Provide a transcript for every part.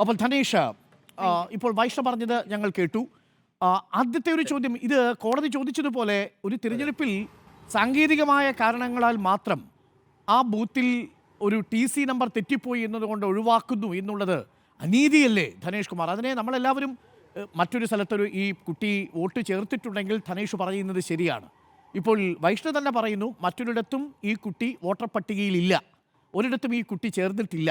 അപ്പോൾ ധനേഷ് ഇപ്പോൾ വൈഷ്ണവ് പറഞ്ഞത് ഞങ്ങൾ കേട്ടു. ആദ്യത്തെ ഒരു ചോദ്യം ഇത് കോടതി ചോദിച്ചതുപോലെ ഒരു തിരഞ്ഞെടുപ്പിൽ സാങ്കേതികമായ കാരണങ്ങളാൽ മാത്രം ആ ബൂത്തിൽ ഒരു ടി സി നമ്പർ തെറ്റിപ്പോയി എന്നതുകൊണ്ട് ഒഴിവാക്കുന്നു എന്നുള്ളത് അനീതിയല്ലേ ധനേഷ് കുമാർ? അതിനെ നമ്മളെല്ലാവരും മറ്റൊരു സ്ഥലത്തൊരു ഈ കുട്ടി വോട്ട് ചേർത്തിട്ടുണ്ടെങ്കിൽ ധനേഷ് പറയുന്നത് ശരിയാണ്. ഇപ്പോൾ വൈഷ്ണവ് തന്നെ പറയുന്നു മറ്റൊരിടത്തും ഈ കുട്ടി വോട്ടർ പട്ടികയിലില്ല. ഒരിടത്തും ഈ കുട്ടി ചേർന്നിട്ടില്ല.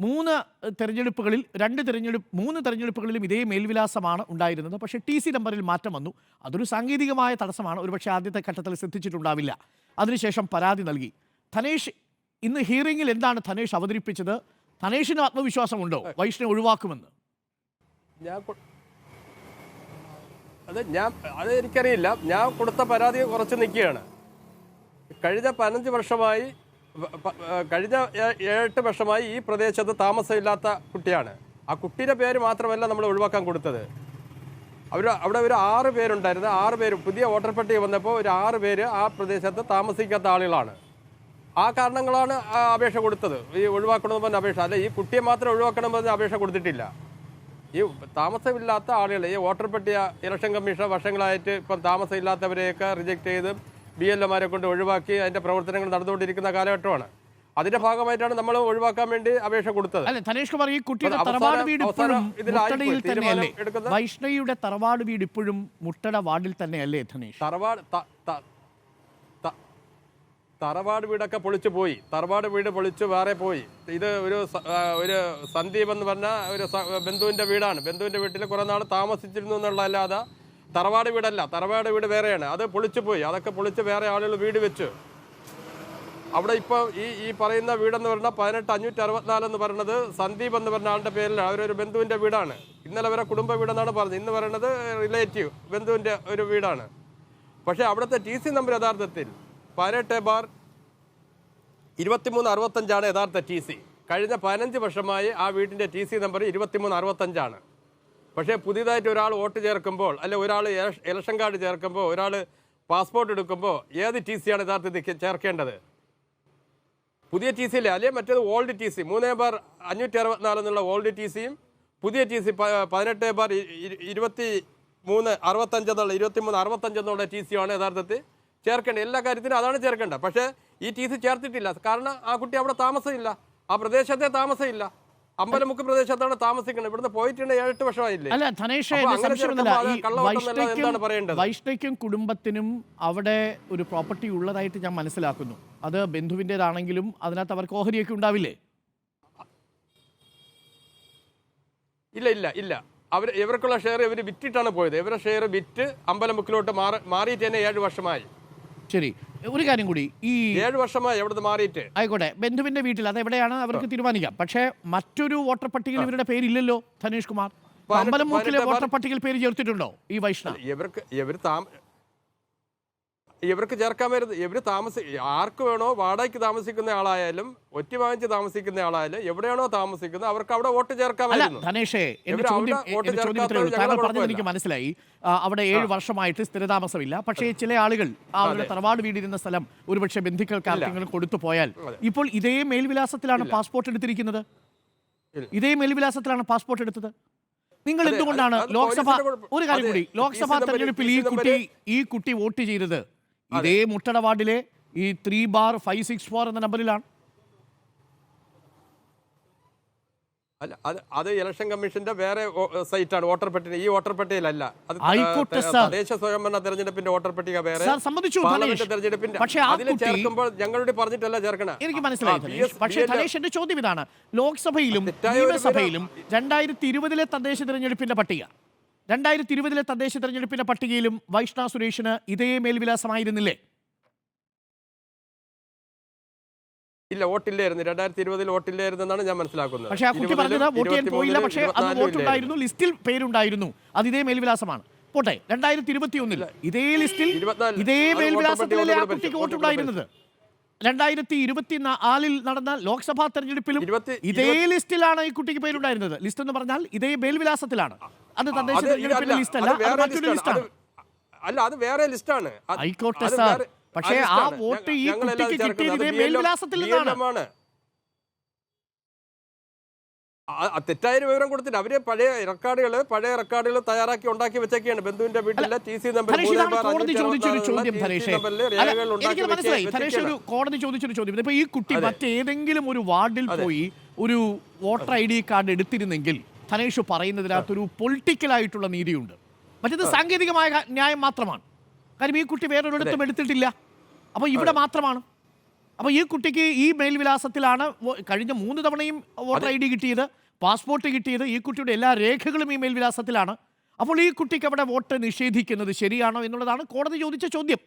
മൂന്ന് തെരഞ്ഞെടുപ്പുകളിൽ രണ്ട് തെരഞ്ഞെടുപ്പ് മൂന്ന് തെരഞ്ഞെടുപ്പുകളിലും ഇതേ മേൽവിലാസമാണ് ഉണ്ടായിരുന്നത്. പക്ഷേ ടി സി നമ്പറിൽ മാറ്റം വന്നു. അതൊരു സാങ്കേതികമായ തടസ്സമാണ്. ഒരുപക്ഷെ ആദ്യത്തെ ഘട്ടത്തിൽ ശ്രദ്ധിച്ചിട്ടുണ്ടാവില്ല അതിനുശേഷം പരാതി നൽകി. ധനേഷ് ഇന്ന് ഹിയറിംഗിൽ എന്താണ് ധനേഷ് അവതരിപ്പിച്ചത്? ധനേഷിന് ആത്മവിശ്വാസമുണ്ടോ? വൈഷ്ണവ് ഒഴിവാക്കുമെന്ന്. ഞാൻ അത് ഞാൻ അത് എനിക്കറിയില്ല. ഞാൻ കൊടുത്ത പരാതി കുറച്ച് നിൽക്കുകയാണ്. കഴിഞ്ഞ പതിനഞ്ച് വർഷമായി കഴിഞ്ഞ ഏഴെട്ട് വർഷമായി ഈ പ്രദേശത്ത് താമസമില്ലാത്ത കുട്ടിയാണ്. ആ കുട്ടിയുടെ പേര് മാത്രമല്ല നമ്മൾ ഒഴിവാക്കാൻ കൊടുത്തത്. അവർ അവിടെ ഒരു ആറ് പേരുണ്ടായിരുന്നു. ആറ് പേര് പുതിയ വോട്ടർ പട്ടിക വന്നപ്പോൾ ഒരു ആറ് പേര് ആ പ്രദേശത്ത് താമസിക്കാത്ത ആളുകളാണ്. ആ കാരണങ്ങളാണ് അപേക്ഷ കൊടുത്തത്. ഈ ഒഴിവാക്കണമെന്ന് പറഞ്ഞ അപേക്ഷ. അല്ല ഈ കുട്ടിയെ മാത്രം ഒഴിവാക്കണം പറഞ്ഞ അപേക്ഷ കൊടുത്തിട്ടില്ല. ഈ താമസമില്ലാത്ത ആളുകൾ ഈ വോട്ടർ പട്ടിക ഇലക്ഷൻ കമ്മീഷൻ വർഷങ്ങളായിട്ട് ഇപ്പം താമസമില്ലാത്തവരെയൊക്കെ റിജക്റ്റ് ചെയ്ത് ബി എൽ എമാരെ കൊണ്ട് ഒഴിവാക്കി അതിന്റെ പ്രവർത്തനങ്ങൾ നടന്നുകൊണ്ടിരിക്കുന്ന കാലഘട്ടമാണ്. അതിന്റെ ഭാഗമായിട്ടാണ് നമ്മൾ ഒഴിവാക്കാൻ വേണ്ടി അപേക്ഷ കൊടുത്തത്. ധനേഷ് കുമാർ ഈ കുട്ടിയുടെ തറവാട് വീട് ഇപ്പോഴും മുട്ടടയിൽ തന്നെയല്ലേ? വൈഷ്ണവിയുടെ തറവാട് വീട് ഇപ്പോഴും മുട്ടട വാർഡിൽ തന്നെയല്ലേ ധനേഷ്? തറവാട് തറവാട് വീടൊക്കെ പൊളിച്ചു പോയി. തറവാട് വീട് പൊളിച്ചു വേറെ പോയി. ഇത് ഒരു ഒരു സന്ദീപ് എന്ന് പറഞ്ഞ ഒരു ബന്ധുവിന്റെ വീടാണ്. ബന്ധുവിന്റെ വീട്ടിൽ കുറെ നാൾ താമസിച്ചിരുന്നു എന്നുള്ളതല്ലാതെ തറവാട് വീടല്ല തറവാട് വീട് വേറെയാണ്. അത് പൊളിച്ചു പോയി. അതൊക്കെ പൊളിച്ച് വേറെ ആളുകൾ വീട് വെച്ചു. അവിടെ ഇപ്പോൾ ഈ ഈ പറയുന്ന വീടെന്ന് പറഞ്ഞാൽ പതിനെട്ട് അഞ്ഞൂറ്റി അറുപത്തിനാല് എന്ന് പറയുന്നത് സന്ദീപ് എന്ന് പറഞ്ഞ ആളുടെ പേരിലാണ്. അവരൊരു ബന്ധുവിന്റെ വീടാണ്. ഇന്നലെ വരെ കുടുംബ വീടെന്നാണ് പറഞ്ഞത്. ഇന്ന് പറയുന്നത് റിലേറ്റീവ് ബന്ധുവിന്റെ ഒരു വീടാണ്. പക്ഷേ അവിടുത്തെ ടി സി നമ്പർ യഥാർത്ഥത്തിൽ പതിനെട്ട് ബാർ ഇരുപത്തിമൂന്ന് അറുപത്തഞ്ചാണ് യഥാർത്ഥ ടി സി കഴിഞ്ഞ പതിനഞ്ച് വർഷമായി ആ വീടിന്റെ ടി സി നമ്പർ ഇരുപത്തിമൂന്ന് അറുപത്തഞ്ചാണ്. പക്ഷേ പുതിയതായിട്ട് ഒരാൾ വോട്ട് ചേർക്കുമ്പോൾ അല്ലെ ഒരാൾ ഇലക്ഷൻ കാർഡ് ചേർക്കുമ്പോൾ ഒരാൾ പാസ്പോർട്ട് എടുക്കുമ്പോൾ ഏത് ടി സിയാണ് യഥാർത്ഥത്തിൽ ചേർക്കേണ്ടത്? പുതിയ ടി സി ഇല്ലേ അല്ലെ മറ്റേത് ഓൾഡ് ടി സി മൂന്നേ ബാർ അഞ്ഞൂറ്റി അറുപത്തിനാല് എന്നുള്ള ഓൾഡ് ടി സിയും പുതിയ ടി സി പതിനെട്ട് ബാർ ഇരുപത്തി മൂന്ന് അറുപത്തഞ്ച് എന്നുള്ള ഇരുപത്തി മൂന്ന് അറുപത്തഞ്ച് എന്നുള്ള ടി സിയാണ് യഥാർത്ഥത്തിൽ ചേർക്കേണ്ടത്. എല്ലാ കാര്യത്തിനും അതാണ് ചേർക്കേണ്ടത്. പക്ഷേ ഈ ടി സി ചേർത്തിട്ടില്ല. കാരണം ആ കുട്ടി അവിടെ താമസമില്ല. ആ പ്രദേശത്തെ താമസമില്ല. അമ്പലമുക്ക് പ്രദേശത്താണ് താമസിക്കുന്നത്. ഇവിടുന്ന് പോയിട്ടുണ്ട് ഏഴെട്ട് വർഷമായില്ലേ? അല്ല ധനേഷ്? വൈഷ്ണയ്ക്കും കുടുംബത്തിനും അവിടെ ഒരു പ്രോപ്പർട്ടി ഉള്ളതായിട്ട് ഞാൻ മനസ്സിലാക്കുന്നു. അത് ബന്ധുവിന്റെതാണെങ്കിലും അതിനകത്ത് അവർക്ക് ഓഹരിയൊക്കെ ഉണ്ടാവില്ലേ? ഇല്ല ഇല്ല ഇല്ല. അവർ ഇവർക്കുള്ള ഷെയർ ഇവർ വിറ്റിട്ടാണ് പോയത്. ഇവരുടെ ഷെയർ വിറ്റ് അമ്പലമുക്കിലോട്ട് മാറി മാറിയിട്ട് തന്നെ ഏഴ് വർഷമായി. ശരി. ഒരു കാര്യം കൂടി. ഈ ഏഴ് വർഷമായി എവിടെ മാറിയിട്ട്? ആയിക്കോട്ടെ. ബന്ധുവിന്റെ വീട്ടിൽ അത് എവിടെയാണ് അവർക്ക് തീരുമാനിക്കാം. പക്ഷേ മറ്റൊരു വോട്ടർ പട്ടികയിൽ ഇവരുടെ പേരില്ലല്ലോ ധനേഷ് കുമാർ. അമ്പലമൂക്കിലെ വോട്ടർ പട്ടികയിൽ പേര് ചേർത്തിട്ടുണ്ടോ ഈ വൈഷ്ണവ്? ഇവർക്ക് ഇവർ താമ ഇവർക്ക് ചേർക്കാൻ വരുന്നത് ഇവർ താമസി ആർക്ക് വേണോ വാടകയ്ക്ക് താമസിക്കുന്ന ആളായാലും ഒറ്റ വാങ്ങിച്ച് താമസിക്കുന്ന ആളായാലും എവിടെയാണോ താമസിക്കുന്നത് അവർക്ക് അവിടെ വോട്ട് ചേർക്കാൻ പറഞ്ഞത് എനിക്ക് മനസ്സിലായി. അവിടെ ഏഴ് വർഷമായിട്ട് സ്ഥിരതാമസമില്ല. പക്ഷേ ചില ആളുകൾ അവരുടെ തറവാട് വീടിരുന്ന സ്ഥലം ഒരുപക്ഷെ ബന്ധുക്കൾക്ക് ആർക്കെങ്കിലും കൊടുത്തു പോയാൽ ഇപ്പോൾ ഇതേ മേൽവിലാസത്തിലാണ് പാസ്പോർട്ട് എടുത്തിരിക്കുന്നത്? ഇതേ മേൽവിലാസത്തിലാണ് പാസ്പോർട്ട് എടുത്തത്? നിങ്ങൾ എന്തുകൊണ്ടാണ് ലോക്സഭ ഒരു കാര്യം കൂടി. ലോക്സഭാ തെരഞ്ഞെടുപ്പിൽ ഈ കുട്ടി ഈ കുട്ടി വോട്ട് ചെയ്തത് ഇതേ മുട്ടട വാർഡിലെ ഈ three bar five six four എന്ന നമ്പറിലാണ്. അല്ല അത് അത് ഇലക്ഷൻ കമ്മീഷന്റെ വേറെ സൈറ്റാണ് വോട്ടർ പട്ടിക ഈ വോട്ടർ പട്ടികയിലല്ല അത്. തദ്ദേശ സ്വയംഭരണ തെരഞ്ഞെടുപ്പിന്റെ വോട്ടർ പട്ടിക വേറെ. തെരഞ്ഞെടുപ്പിന്റെ അതിൽ ചേർക്കുമ്പോൾ ഞങ്ങളുടെ പറഞ്ഞിട്ടല്ല ചേർക്കണ. എനിക്ക് മനസ്സിലായി പക്ഷേ ധനേഷ് എന്റെ ചോദ്യം ഇതാണ്. ലോക്സഭയിലും നിയമസഭയിലും രണ്ടായിരത്തി ഇരുപതിലെ തദ്ദേശ തെരഞ്ഞെടുപ്പിന്റെ പട്ടിക. രണ്ടായിരത്തി ഇരുപതിലെ തദ്ദേശ തെരഞ്ഞെടുപ്പിന്റെ പട്ടികയിലും വൈഷ്ണ സുരേഷിന് ഇതേ മേൽവിലാസമായിരുന്നില്ലേ? ഇല്ല വോട്ടില്ലായിരുന്നു. രണ്ടായിരത്തി ഇരുപതിൽ വോട്ടില്ലായിരുന്നു എന്നാണ് ഞാൻ മനസ്സിലാക്കുന്നത്. പക്ഷേ ആ കുട്ടി പറഞ്ഞത് വോട്ട് ചെയ്യാൻ പോയില്ല പക്ഷേ അന്ന് വോട്ടുണ്ടായിരുന്നു ലിസ്റ്റിൽ പേരുണ്ടായിരുന്നു. അത് ഇതേ മേൽവിലാസമാണ്. പോട്ടെ രണ്ടായിരത്തി ഇരുപത്തി ഒന്നിൽ ഇതേ ലിസ്റ്റിൽ. ഇതേ മേൽവിലാസത്തിലല്ലേ ആ കുട്ടിക്ക് വോട്ടുണ്ടായിരുന്നത്? രണ്ടായിരത്തി ഇരുപത്തി നാലിൽ നടന്ന ലോക്സഭാ തെരഞ്ഞെടുപ്പിലും ഇതേ ലിസ്റ്റിലാണ് ഈ കുട്ടിക്ക് പേരുണ്ടായിരുന്നത്. ലിസ്റ്റ് എന്ന് പറഞ്ഞാൽ ഇതേ മേൽവിലാസത്തിലാണ്. അത് തദ്ദേശ തെരഞ്ഞെടുപ്പിന്റെ ലിസ്റ്റ് അല്ല അത് മറ്റൊരു ലിസ്റ്റാണ്. അല്ല അത് വേറെ ലിസ്റ്റാണ്. ആയിക്കോട്ടെ സാർ. പക്ഷേ ആ വോട്ട് ഈ കുട്ടിക്ക്. കിട്ടിയത് മേൽവിലാസത്തിൽ നിന്നാണ്. തെറ്റായ വിവരം കൊടുത്തില്ല അവർ പഴയ റെക്കോർഡുകൾ പഴയ റെക്കോർഡുകൾ തയ്യാറാക്കി ഉണ്ടാക്കി വെച്ചേക്കാണ് ബന്ധുവിന്റെ വീട്ടിലെ ടി സി നമ്പർ കോടതി ചോദിച്ചൊരു ചോദ്യം ഇപ്പൊ ഈ കുട്ടി മറ്റേതെങ്കിലും ഒരു വാർഡിൽ പോയി ഒരു വോട്ടർ ഐ ഡി കാർഡ് എടുത്തിരുന്നെങ്കിൽ ധനേഷ് പറയുന്നതിനകത്തൊരു പൊളിറ്റിക്കലായിട്ടുള്ള നീതിയുണ്ട്. മറ്റേത് സാങ്കേതികമായ ന്യായം മാത്രമാണ്. കാര്യം ഈ കുട്ടി വേറൊരിടത്തും എടുത്തിട്ടില്ല. അപ്പോൾ ഇവിടെ മാത്രമാണ്. അപ്പോൾ ഈ കുട്ടിക്ക് ഈ മേൽവിലാസത്തിലാണ് കഴിഞ്ഞ മൂന്ന് തവണയും വോട്ടർ ഐ ഡി കിട്ടിയത് പാസ്പോർട്ട് കിട്ടിയത് ഈ കുട്ടിയുടെ എല്ലാ രേഖകളും ഈ മേൽവിലാസത്തിലാണ്. അപ്പോൾ ഈ കുട്ടിക്ക് അവിടെ വോട്ട് നിഷേധിക്കുന്നത് ശരിയാണോ എന്നുള്ളതാണ് കോടതി ചോദിച്ച ചോദ്യം.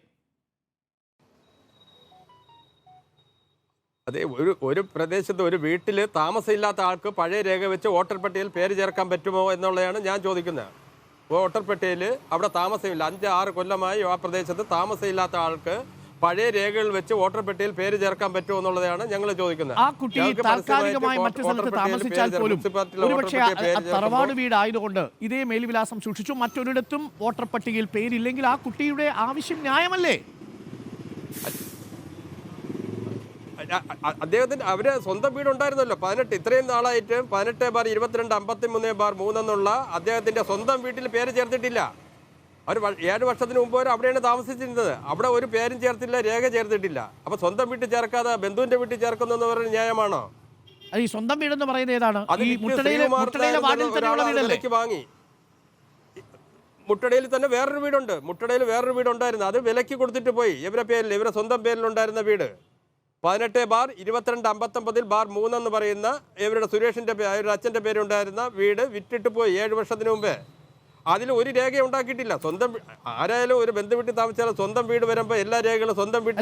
അതെ ഒരു ഒരു പ്രദേശത്ത് ഒരു വീട്ടിൽ താമസമില്ലാത്ത ആൾക്ക് പഴയ രേഖ വെച്ച് വോട്ടർ പട്ടികയിൽ പേര് ചേർക്കാൻ പറ്റുമോ എന്നുള്ളതാണ് ഞാൻ ചോദിക്കുന്നത്. വോട്ടർ പട്ടികയിൽ അവിടെ താമസമില്ല. അഞ്ച് ആറ് കൊല്ലമായി ആ പ്രദേശത്ത് താമസമില്ലാത്ത ആൾക്ക് പഴയ രേഖകൾ വെച്ച് വോട്ടർ പട്ടികയിൽ പേര് ചേർക്കാൻ പറ്റുമോ എന്നുള്ളതാണ് ഞങ്ങൾ ചോദിക്കുന്നത്. ആ കുട്ടി ഞങ്ങൾക്ക് താൽക്കാലികമായി മറ്റു സ്ഥലത്ത് താമസിച്ചാൽ പോലും ഒരുപക്ഷെ തറവാട് വീടായതുകൊണ്ട് ഇതേ മേൽവിലാസം സൂക്ഷിച്ചു. മറ്റൊരിടത്തും വോട്ടർ പട്ടികയിൽ പേരില്ലെങ്കിൽ ആ കുട്ടിയുടെ ആവശ്യം ന്യായമല്ലേ? അ- അ- അദ്ദേഹത്തിന് അവർ സ്വന്തം വീടുണ്ടായിരുന്നല്ലോ. പതിനെട്ട് ഇത്രയും നാളായിട്ട് പതിനെട്ട് ബാർ ഇരുപത്തിരണ്ട് അമ്പത്തി മൂന്ന് ബാർ മൂന്നെന്നുള്ള അദ്ദേഹത്തിന്റെ സ്വന്തം വീട്ടിൽ പേര് ചേർത്തിട്ടില്ല. അവർ ഏഴ് വർഷത്തിന് മുമ്പ് വരെ അവിടെയാണ് താമസിച്ചിരുന്നത്. അവിടെ ഒരു പേരും ചേർത്തില്ല രേഖ ചേർത്തിട്ടില്ല. അപ്പൊ സ്വന്തം വീട്ടിൽ ചേർക്കാതെ ബന്ധുവിന്റെ വീട്ടിൽ ചേർക്കുന്നു എന്ന് പറയുന്നത് ന്യായമാണോ ഈ സ്വന്തം വീടെന്ന് പറയുന്നത് ഏതാണ്? വാങ്ങി. മുട്ടടയിൽ തന്നെ വേറൊരു വീടുണ്ട്. മുട്ടടയിൽ വേറൊരു വീടുണ്ടായിരുന്നു. അത് വിലക്ക് കൊടുത്തിട്ട് പോയി. ഇവരെ പേരിൽ ഇവരെ സ്വന്തം പേരിലുണ്ടായിരുന്ന വീട്. പതിനെട്ട് ബാർ ഇരുപത്തിരണ്ട് അമ്പത്തൊമ്പതിൽ ബാർ മൂന്നെന്ന് പറയുന്ന ഇവരുടെ സുരേഷിന്റെ ഇവരുടെ അച്ഛന്റെ അച്ഛന്റെ പേരുണ്ടായിരുന്ന വീട് വിറ്റിട്ട് പോയി ഏഴ് വർഷത്തിന് മുമ്പേ. അതിൽ ഒരു രേഖ ഉണ്ടാക്കിയിട്ടില്ല. സ്വന്തം ആരായാലും ഒരു ബന്ധു വീട്ടിൽ താമസിച്ചാലും സ്വന്തം വീട് വരുമ്പോൾ എല്ലാ രേഖകളും സ്വന്തം വീട്ടിൽ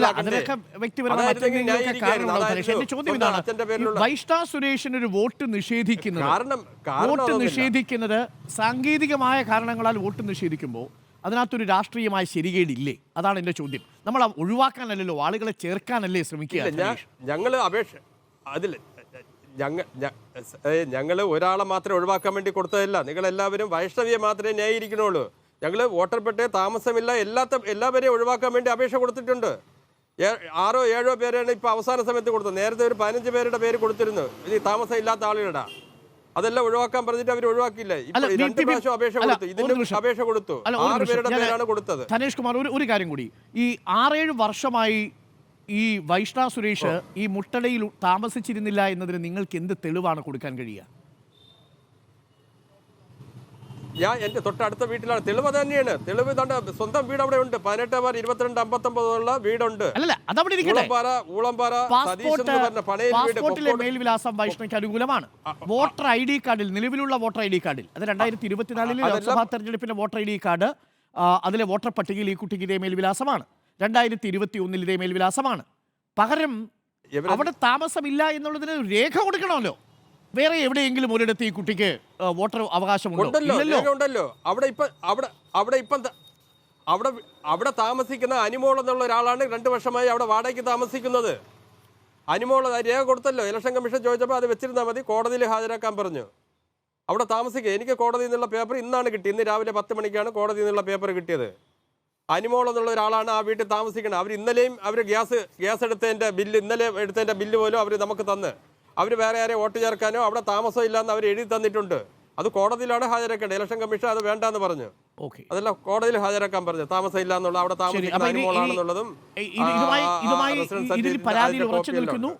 സുരേഷിന് ഒരു വോട്ട് നിഷേധിക്കുന്നത് കാരണം വോട്ട് നിഷേധിക്കുന്നത് സാങ്കേതികമായ കാരണങ്ങളാൽ വോട്ട് നിഷേധിക്കുമ്പോൾ അതിനകത്തൊരു രാഷ്ട്രീയമായ ശരികേടില്ലേ? അതാണ് എന്റെ ചോദ്യം. നമ്മൾ ഒഴിവാക്കാനല്ലല്ലോ ആളുകളെ ചേർക്കാനല്ലേ ശ്രമിക്കുക? ഞങ്ങൾ അപേക്ഷ അതിൽ ഞങ്ങൾ ഞങ്ങൾ ഒരാളെ മാത്രമേ ഒഴിവാക്കാൻ വേണ്ടി കൊടുത്തതല്ല. നിങ്ങളെല്ലാവരും വൈഷ്ണവിയെ മാത്രമേ ന്യായീകരിക്കണുള്ളൂ ഞങ്ങൾ വോട്ടർ പട്ടിക താമസമില്ല എല്ലാത്ത എല്ലാവരെയും ഒഴിവാക്കാൻ വേണ്ടി അപേക്ഷ കൊടുത്തിട്ടുണ്ട്. ആറോ ഏഴോ പേരാണ് ഇപ്പോൾ അവസാന സമയത്ത് കൊടുത്തത്. നേരത്തെ ഒരു പതിനഞ്ച് പേരുടെ പേര് കൊടുത്തിരുന്നു. ഇനി താമസം ഇല്ലാത്ത ആളുകളുടെ അതെല്ലാം ഒഴിവാക്കാൻ പറഞ്ഞിട്ട് അവർ ഒഴിവാക്കില്ല രണ്ട് പ്രാവശ്യം അപേക്ഷ കൊടുത്തു. അപേക്ഷ കൊടുത്തു. ആറ് പേരുടെ പേരാണ് കൊടുത്തത്. ധനേഷ് കുമാർ ഒരു ഒരു കാര്യം കൂടി. ഈ ആറേഴ് വർഷമായി ഈ വൈഷ്ണ സുരേഷ് ഈ മുട്ടടയിൽ താമസിച്ചിരുന്നില്ല എന്നതിന് നിങ്ങൾക്ക് എന്ത് തെളിവാണ് കൊടുക്കാൻ കഴിയുക? ഞാൻ എന്റെ തൊട്ടടുത്ത വീട്ടിലാണ്. തെളിവ് തന്നെയാണ്. തെളിവ് തണ്ട സ്വന്തം വീട് അവിടെ ഉണ്ട്. പതിനെട്ട് ബാർ ഇരുപത്തിരണ്ട് അമ്പത്തൊമ്പതുള്ള വീടുണ്ട്. ഊളംപാറ പാസ്പോർട്ടിലെ മേൽവിലാസം വൈഷ്ണവിക്ക് അനുകൂലമാണ്. വോട്ടർ ഐ ഡി കാർഡിൽ നിലവിലുള്ള വോട്ടർ ഐ ഡി കാർഡിൽ അത് രണ്ടായിരത്തി ഇരുപത്തിനാലിലെ ലോക്സഭാ തെരഞ്ഞെടുപ്പിന്റെ വോട്ടർ ഐ ഡി കാർഡ് അതിലെ വോട്ടർ പട്ടികയിൽ ഈ കുട്ടിക്ക് ഇതേ മേൽവിലാസമാണ്. രണ്ടായിരത്തി ഇരുപത്തി ഒന്നിൽ ഇതേ മേൽവിലാസമാണ്. പകരം അവിടെ താമസമില്ല എന്നുള്ളതിന് രേഖ കൊടുക്കണമല്ലോ. വേറെ എവിടെയെങ്കിലും ഒരിടത്ത് ഈ കുട്ടിക്ക് വോട്ടർ അവകാശമുണ്ടല്ലോ ഉണ്ടല്ലോ അവിടെ ഇപ്പൊ അവിടെ അവിടെ ഇപ്പം അവിടെ അവിടെ താമസിക്കുന്ന അനിമോൾ എന്നുള്ള ഒരാളാണ് രണ്ടു വർഷമായി അവിടെ വാടകയ്ക്ക് താമസിക്കുന്നത്. അനിമോൾ രേഖ കൊടുത്തല്ലോ. ഇലക്ഷൻ കമ്മീഷൻ ചോദിച്ചപ്പോൾ അത് വെച്ചിരുന്നാൽ മതി. കോടതിയിൽ ഹാജരാക്കാൻ പറഞ്ഞു. അവിടെ താമസിക്കുക. എനിക്ക് കോടതിയിൽ നിന്നുള്ള പേപ്പർ ഇന്നാണ് കിട്ടിയത്. ഇന്ന് രാവിലെ പത്ത് മണിക്കാണ് കോടതിയിൽ നിന്നുള്ള പേപ്പർ കിട്ടിയത്. അനിമോൾ എന്നുള്ള ഒരാളാണ് ആ വീട്ടിൽ താമസിക്കുന്നത് അവർ ഇന്നലെയും അവർ ഗ്യാസ് ഗ്യാസ് എടുത്തതിന്റെ ബില്ല് ഇന്നലെ എടുത്തതിന്റെ ബില്ല് പോലും അവർ നമുക്ക് തന്ന്. അവർ വേറെ ആരെ വോട്ട് ചേർക്കാനോ അവിടെ താമസം ഇല്ലാന്ന് അവർ എഴുതി തന്നിട്ടുണ്ട്. അത് കോടതിയിലാണ് ഹാജരാക്കേണ്ടത്. ഇലക്ഷൻ കമ്മീഷൻ അത് വേണ്ടെന്ന് പറഞ്ഞു. അതല്ല കോടതിയിൽ ഹാജരാക്കാൻ പറഞ്ഞു. താമസം ഇല്ല എന്നുള്ള അവിടെ താമസിക്കുന്നതും ഇതിൽ പരാതിയിൽ ഉറച്ചു നിൽക്കുന്നു.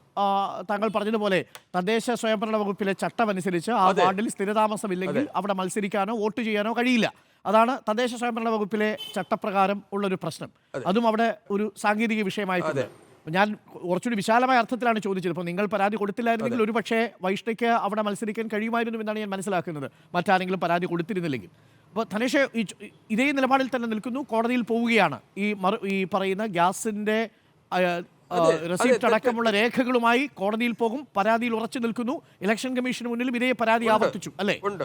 താങ്കൾ പറഞ്ഞതുപോലെ തദ്ദേശ സ്വയംഭരണ വകുപ്പിലെ ചട്ടം അനുസരിച്ച് ആ വാർഡിൽ സ്ഥിരതാമസം ഇല്ലെങ്കിൽ അവിടെ മത്സരിക്കാനോ വോട്ട് ചെയ്യാനോ കഴിയില്ല. അതാണ് തദ്ദേശ സ്വയംഭരണ വകുപ്പിലെ ചട്ടപ്രകാരം ഉള്ളൊരു പ്രശ്നം. അതും. അവിടെ ഒരു സാങ്കേതിക വിഷയമായിട്ടുണ്ട്. ഞാൻ കുറച്ചുകൂടി വിശാലമായ അർത്ഥത്തിലാണ് ചോദിച്ചത്. ഇപ്പോൾ നിങ്ങൾ പരാതി കൊടുത്തില്ലായിരുന്നെങ്കിൽ ഒരു പക്ഷേ വൈഷ്ണയ്ക്ക് അവിടെ മത്സരിക്കാൻ കഴിയുമായിരുന്നു എന്നാണ് ഞാൻ മനസ്സിലാക്കുന്നത്. മറ്റാരെങ്കിലും പരാതി കൊടുത്തിരുന്നില്ലെങ്കിൽ. അപ്പോൾ ധനേഷ് ഈ ഇതേ നിലപാടിൽ തന്നെ നിൽക്കുന്നു. കോടതിയിൽ പോവുകയാണ്. ഈ മറു ഈ പറയുന്ന ഗ്യാസിന്റെ റെസിപ്റ്റ് അടക്കമുള്ള രേഖകളുമായി കോടതിയിൽ പോകും. പരാതിയിൽ ഉറച്ചു നിൽക്കുന്നു. ഇലക്ഷൻ കമ്മീഷന് മുന്നിലും ഇതേ പരാതി ആവർത്തിച്ചു. അല്ലേ? ഉണ്ട്.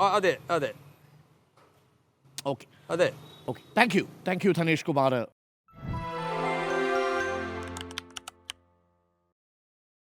അതെ അതെ. ഓക്കെ. അതെ. Okay thank you thank you Dhanesh Kumar